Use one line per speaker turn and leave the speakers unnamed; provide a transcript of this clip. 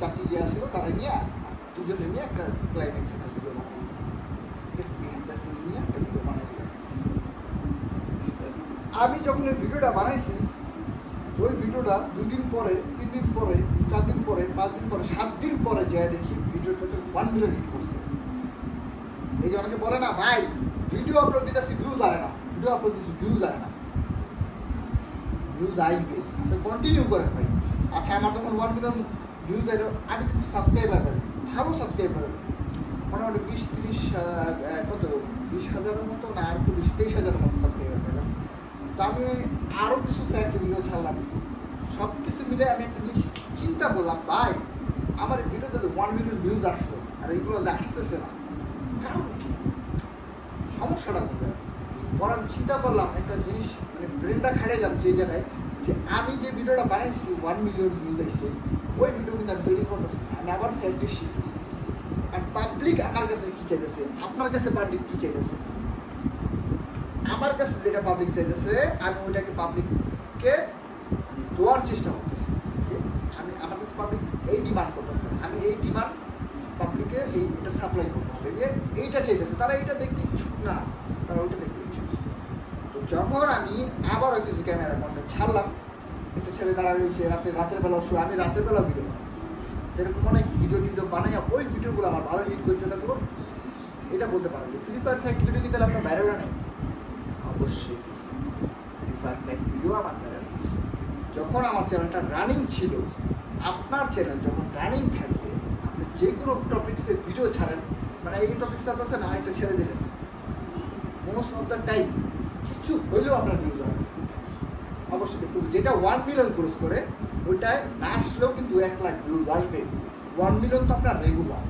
চাচি যে তারা নিয়ে দুজনে নিয়ে। আমি যখন এই ভিডিওটা বানাইছি ওই ভিডিওটা দুই দিন পরে তিন দিন পরে চার দিন পরে পাঁচ দিন পরে সাত দিন পরে যায় দেখি ভিডিওটাতে ওয়ান মিলিয়ন হিট করছে এই যে অনেকে বলে না ভাই ভিডিও আপলোড দিতেছি ভিউজ আয় না ভিডিও আপলোড দিচ্ছি ভিউজ আয় না ভিউজ আসবে কন্টিনিউ করেন ভাই আচ্ছা আমার তখন ওয়ান মিলিয়ন এলো আমি কিন্তু সাবস্ক্রাইবার পাই। ভালো সাবস্ক্রাইবার মোটামুটি বিশ তিরিশ কত? বিশ হাজারের মতো না আর একটু বিশ, তেইশ হাজারের মতো সাবস্ক্রাইবার পেলাম তো আমি আরও কিছু ফ্যাক্ট ভিডিও ছাড়লাম। সব কিছু মিলে আমি একটা জিনিস চিন্তা করলাম ভাই, আমার ভিডিওতে ওয়ান মিলিয়ন ভিউজ আসলো, আর এইগুলো যে আসতেছে না। কারণ কি? সমস্যাটা কোথায়? আমি চিন্তা করলাম, একটা জিনিস মানে ব্রেনটা খাটাইলাম যে জায়গায়। যে আমি যে ভিডিওটা বানাইছি ওয়ান মিলিয়ন ভিউজ আইছে, ওই ভিডিও কিন্তু আমি তৈরি করতেছি আমি আবার ফ্যাক্টরি শিখতেছি আর পাবলিক আমার কাছে কি চাইতেছে? আপনার কাছে পাবলিক কি চাইতেছে? আমার কাছে যেটা পাবলিক চাইতেছে, আমি ওইটাকে পাবলিককে দেওয়ার চেষ্টা করতেছি। আমি, আমার কাছে পাবলিক এই ডিমান্ড করতেছে। আমি এই ডিমান্ড পাবলিকে এই, এটা সাপ্লাই করতে হবে যে এইটা চাইতেছে, তারা এইটা দেখতে ইচ্ছুক না, তারা ওইটা দেখতে ইচ্ছুক। তো যখন আমি আবারও কিছু ক্যামেরা কন্টেন্ট ছাড়লাম একটা ছেলে দাঁড়া রয়েছে, রাতে রাতের বেলা শো আমি রাতের বেলা ভিডিও বানাচ্ছি। এরকম অনেক ভিডিও টিডিও বানাইয়া ওই ভিডিওগুলো আমার ভালো হিট করতে থাকল। এটা বলতে পারেন যে ফ্রি ফায়ার ফ্যাক্ট ভিডিও কি তাহলে আপনার ভাইরাল নেই? অবশ্যই ফ্রি ফায়ার ফ্যাক্ট ভিডিও আমার ভাইরাল যখন আমার চ্যানেলটা রানিং ছিল, আপনার চ্যানেল যখন রানিং থাকবে, আপনি যে কোনো টপিক্সের ভিডিও ছাড়েন মানে এই টপিক্সটা আছে না একটা ছেড়ে দিলেন। মোস্ট অফ দ্য টাইম কিছু হইলেও আপনার ভিউজ হবে। অবশ্যই যেটা ওয়ান মিলিয়ন ক্রস করে, ওইটায় না আসলেও কিন্তু এক লাখ ভিউজ আসবে। ওয়ান মিলিয়ন তো আপনার রেগুলার